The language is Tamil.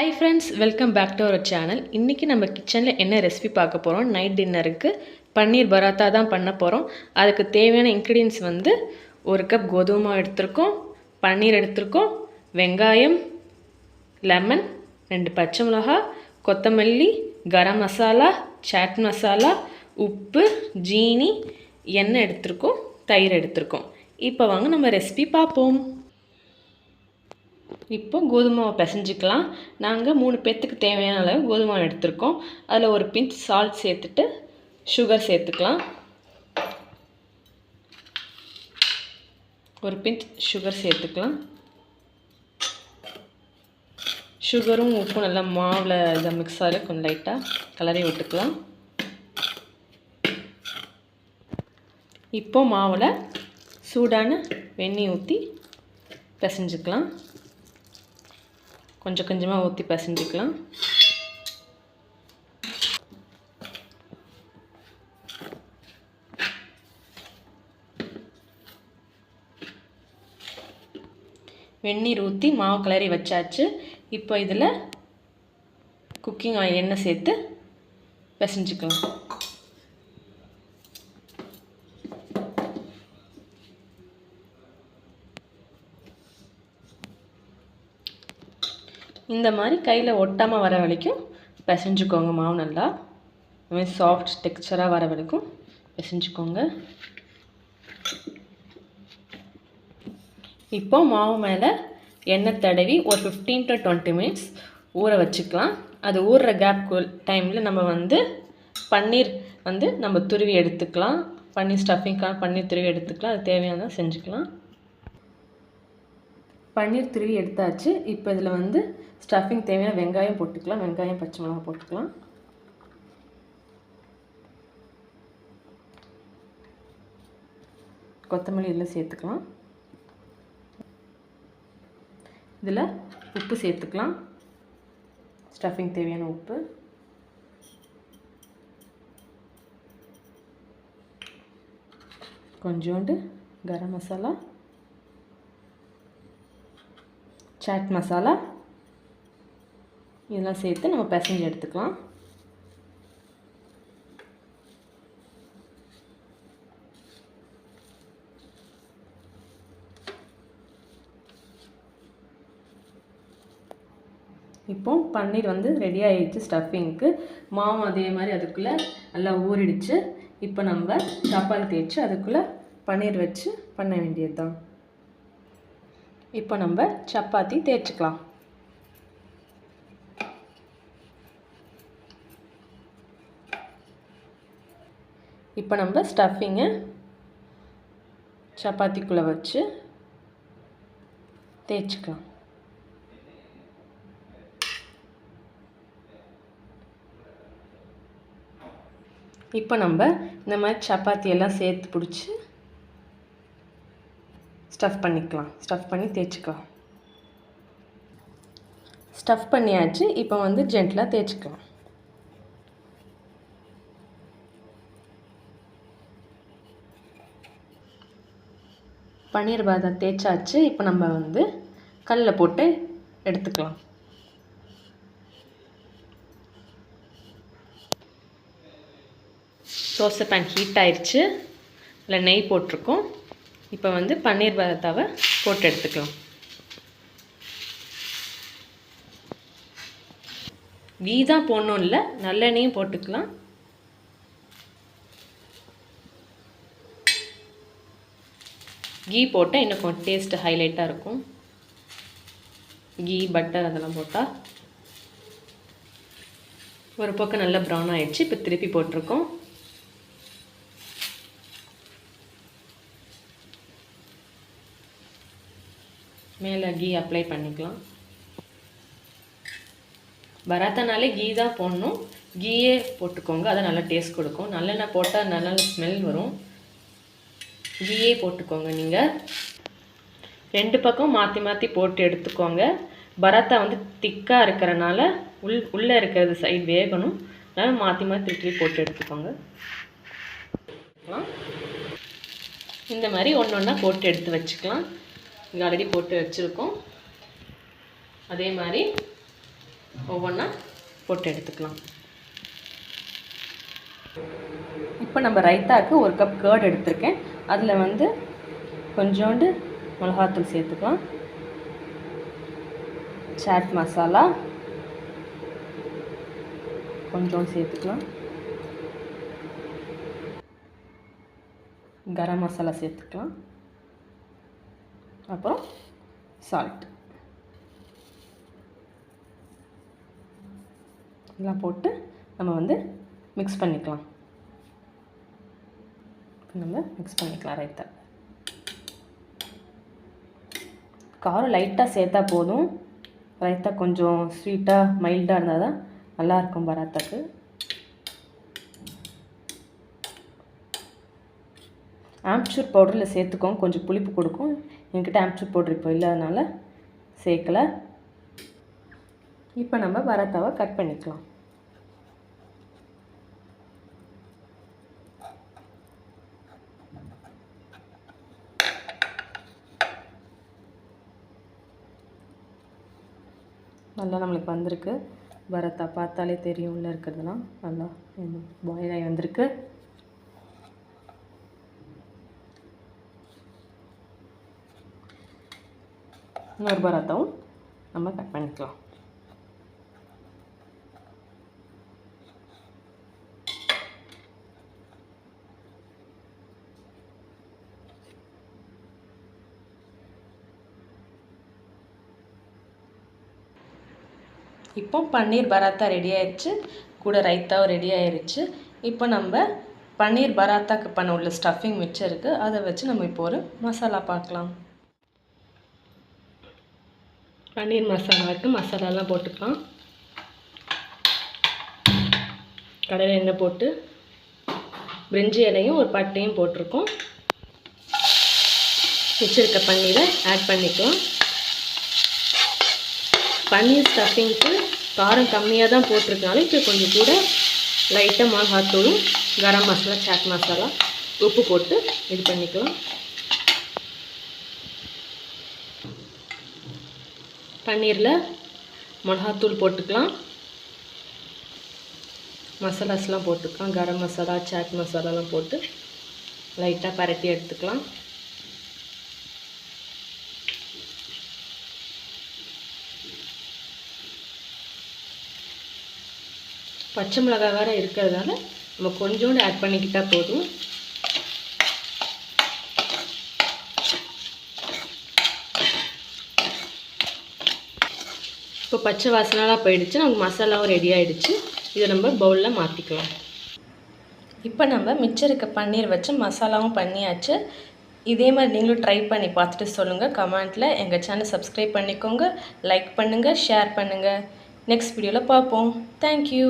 Hi friends welcome back to our channel இன்றைக்கி நம்ம கிச்சனில் என்ன ரெசிபி பார்க்க போகிறோம் நைட் டின்னருக்கு பன்னீர் பராத்தா தான் பண்ண போகிறோம் அதுக்கு தேவையான இன்க்ரீடியன்ஸ் வந்து ஒரு கப் கோதுமை எடுத்திருக்கோம் பன்னீர் எடுத்திருக்கோம் வெங்காயம் லெமன் ரெண்டு பச்சை மிளகா கொத்தமல்லி கரம் மசாலா சாட் மசாலா உப்பு ஜீனி எண்ணெய் எடுத்திருக்கோம் தயிர் எடுத்திருக்கோம். இப்போ வாங்க நம்ம ரெசிபி பார்ப்போம். இப்போ கோதுமை பிசைஞ்சிக்கலாம். நாங்கள் மூணு பேர்த்துக்கு தேவையான அளவு கோதுமை எடுத்துருக்கோம். எடுத்திருக்கோம் அதில் ஒரு பிஞ்ச் சால்ட் சேர்த்துட்டு சுகர் சேர்த்துக்கலாம். ஒரு பிஞ்ச் சுகர் சேர்த்துக்கலாம். சுகரும் உப்பும் நல்லா மாவில் இதை மிக்ஸ் ஆகல கொஞ்சம் லைட்டாக கலரி விட்டுக்கலாம். இப்போ மாவில் சூடான வெந்நீர் ஊற்றி பிசைஞ்சுக்கலாம். கொஞ்சம் கொஞ்சமாக ஊற்றி பசஞ்சிக்கலாம். வெந்நீர் ஊற்றி மாவு கிளறி வச்சாச்சு. இப்போ இதில் குக்கிங் ஆயில் எண்ணெய் சேர்த்து பிசைஞ்சிக்கலாம். இந்த மாதிரி கையில் ஒட்டாமல் வர வரைக்கும் பிசைஞ்சுக்கோங்க மாவு நல்லா. இதுமாதிரி சாஃப்ட் டெக்ஸ்சராக வர வரைக்கும் பிசைஞ்சுக்கோங்க. இப்போ மாவு மேலே எண்ணெய் தடவி ஒரு ஃபிஃப்டீன் டு டுவெண்ட்டி மினிட்ஸ் ஊற வச்சுக்கலாம். அது ஊறுற கேப் டைமில் நம்ம வந்து பன்னீர் வந்து நம்ம துருவி எடுத்துக்கலாம். பன்னீர் ஸ்டஃபிங்க்காக பன்னீர் துருவி எடுத்துக்கலாம். அது தேவையானதான் செஞ்சுக்கலாம். பன்னீர் துருவி எடுத்தாச்சு. இப்போ இதில் வந்து ஸ்டஃபிங் தேவையான வெங்காயம் போட்டுக்கலாம். வெங்காயம் பச்சை மிளகா போட்டுக்கலாம். கொத்தமல்லி இதில் சேர்த்துக்கலாம். இதில் உப்பு சேர்த்துக்கலாம். ஸ்டஃபிங் தேவையான உப்பு. கொஞ்சோண்டு கரம் மசாலா. சாட் மசாலா இதெல்லாம் சேர்த்து நம்ம பிசைஞ்சு எடுத்துக்கலாம். இப்போ பன்னீர் வந்து ரெடி ஆகிடுச்சு ஸ்டஃபிங்க்கு மாவும் அதே மாதிரி அதுக்குள்ளே நல்லா ஊறிடுச்சு. இப்போ நம்ம சப்பாத்தி தேய்ச்சி அதுக்குள்ளே பன்னீர் வச்சு பண்ண வேண்டியது தான் இப்போ நம்ம சப்பாத்தி தேய்ச்சிக்கலாம். இப்போ நம்ம ஸ்டஃபிங்கை சப்பாத்திக்குள்ளே வச்சு தேய்ச்சிக்கலாம். இப்போ நம்ம இந்த மாதிரி சப்பாத்தி எல்லாம் சேர்த்து பிடிச்சி ஸ்டஃப் பண்ணிக்கலாம். ஸ்டஃப் பண்ணி தேய்ச்சிக்கலாம் ஸ்டஃப் பண்ணியாச்சு. இப்போ வந்து ஜென்டலாக தேய்ச்சிக்கலாம். பன்னீர் பாதம் தேய்ச்சாச்சு. இப்போ நம்ம வந்து கல்லில் போட்டு எடுத்துக்கலாம். தோசை பேன் ஹீட் ஆயிடுச்சு இல்லை நெய் போட்டிருக்கோம். இப்போ வந்து பன்னீர் பரத்தாவை போட்டு எடுத்துக்கலாம். கீ தான் போடணும் இல்லை நல்லெண்ணையும் போட்டுக்கலாம். கீ போட்டால் இன்னும் கொஞ்சம் டேஸ்ட்டு ஹைலைட்டாக இருக்கும். கீ பட்டர் அதெல்லாம் போட்டால் ஒரு பக்கம் நல்லா ப்ரௌன் ஆகிடுச்சு இப்போ திருப்பி போட்டிருக்கோம். மேலே கீ அப்ளை பண்ணிக்கலாம். பராத்தானாலே கீ தான் போடணும். கீயே போட்டுக்கோங்க அதை நல்லா டேஸ்ட் கொடுக்கும். நல்லெண்ணெய் போட்டால் நல்ல ஸ்மெல் வரும். கீயே போட்டுக்கோங்க நீங்கள் ரெண்டு பக்கம் மாற்றி மாற்றி போட்டு எடுத்துக்கோங்க. பராத்தா வந்து திக்காக இருக்கிறனால உள் உள்ளே இருக்கிறது சைடு வேகணும். அதனால் மாற்றி மாற்றி திருப்பி போட்டு எடுத்துக்கோங்க. இந்த மாதிரி ஒன்று ஒன்றா போட்டு எடுத்து வச்சுக்கலாம். இங்கே ஆல்ரெடி போட்டு வச்சுருக்கோம். அதே மாதிரி ஒவ்வொன்றா போட்டு எடுத்துக்கலாம். இப்போ நம்ம ரைத்தாக்கு ஒரு கப் கேர்டு எடுத்திருக்கேன். அதில் வந்து கொஞ்சோண்டு மிளகாத்தூள் சேர்த்துக்கலாம். சாட் மசாலா கொஞ்சோண்டு சேர்த்துக்கலாம். கரம் மசாலா சேர்த்துக்கலாம். அப்புறம் சால்ட் இதெல்லாம் போட்டு நம்ம வந்து மிக்ஸ் பண்ணிக்கலாம். நம்ம மிக்ஸ் பண்ணிக்கலாம் ரைத்தா. காரம் லைட்டாக சேர்த்தா போதும். ரைத்தா கொஞ்சம் ஸ்வீட்டாக மைல்டாக இருந்தால் தான் நல்லாயிருக்கும் பராத்தாக்கு. ஆம்ச்சூர் பவுடரில் சேர்த்துக்கோங்க. கொஞ்சம் புளிப்பு கொடுக்கும். என்கிட்ட ஆம்ச்சூர் பவுடர் இப்போ இல்லாதனால சேர்க்கலை. இப்போ நம்ம பராத்தாவை கட் பண்ணிக்கலாம். நல்லா நம்மளுக்கு வந்திருக்கு. பரத்தா பார்த்தாலே தெரியும் உள்ளே இருக்கிறதுலாம் நல்லா பாயில் ஆகி வந்திருக்கு. இன்னொரு பராத்தாவும் நம்ம கட் பண்ணிக்கலாம். இப்போ பன்னீர் பராத்தா ரெடி ஆயிடுச்சு கூட ரைத்தாவும் ரெடி ஆயிடுச்சு இப்போ நம்ம பன்னீர் பராத்தாக்கு பண்ண உள்ள ஸ்டஃபிங் மிச்சம் இருக்குது அதை வச்சு நம்ம இப்போ ஒரு மசாலா பார்க்கலாம். பன்னீர் மசாலா இருக்குது மசாலாலாம் போட்டுக்கலாம். கடலை எண்ணெய் போட்டு பிரிஞ்சி இலையும் ஒரு பட்டையும் போட்டிருக்கோம். மிச்சிருக்க பன்னீரை ஆட் பண்ணிக்கலாம். பன்னீர் ஸ்டஃபிங்க்கு காரம் கம்மியாக தான் போட்டிருக்கனாலும் இப்போ கொஞ்சம் கூட லைட்டாக மிளகாத்தூளும் கரம் மசாலா சாட் மசாலா உப்பு போட்டு இது பண்ணிக்கலாம். பன்னீரில் மிளகாத்தூள் போட்டுக்கலாம். மசாலாஸ்லாம் போட்டுக்கலாம். கரம் மசாலா சாட் மசாலாலாம் போட்டு லைட்டாக பரட்டி எடுத்துக்கலாம். பச்சை மிளகாய் வேறு இருக்கிறதுனால நம்ம கொஞ்சோண்டு ஆட் பண்ணிக்கிட்டால் போதும். இப்போ பச்சை வாசனெலாம் போயிடுச்சு. நமக்கு மசாலாவும் ரெடி ஆகிடுச்சு இதை நம்ம பவுலில் மாற்றிக்கலாம் இப்போ நம்ம மிச்சம் இருக்க பன்னீர் வச்சு மசாலாவும் பண்ணியாச்சு. இதே மாதிரி நீங்களும் ட்ரை பண்ணி பார்த்துட்டு சொல்லுங்கள் கமெண்ட்டில் எங்கள் சேனல் சப்ஸ்கிரைப் பண்ணிக்கோங்க. லைக் பண்ணுங்கள் ஷேர் பண்ணுங்கள் நெக்ஸ்ட் வீடியோவில் பார்ப்போம். Thank you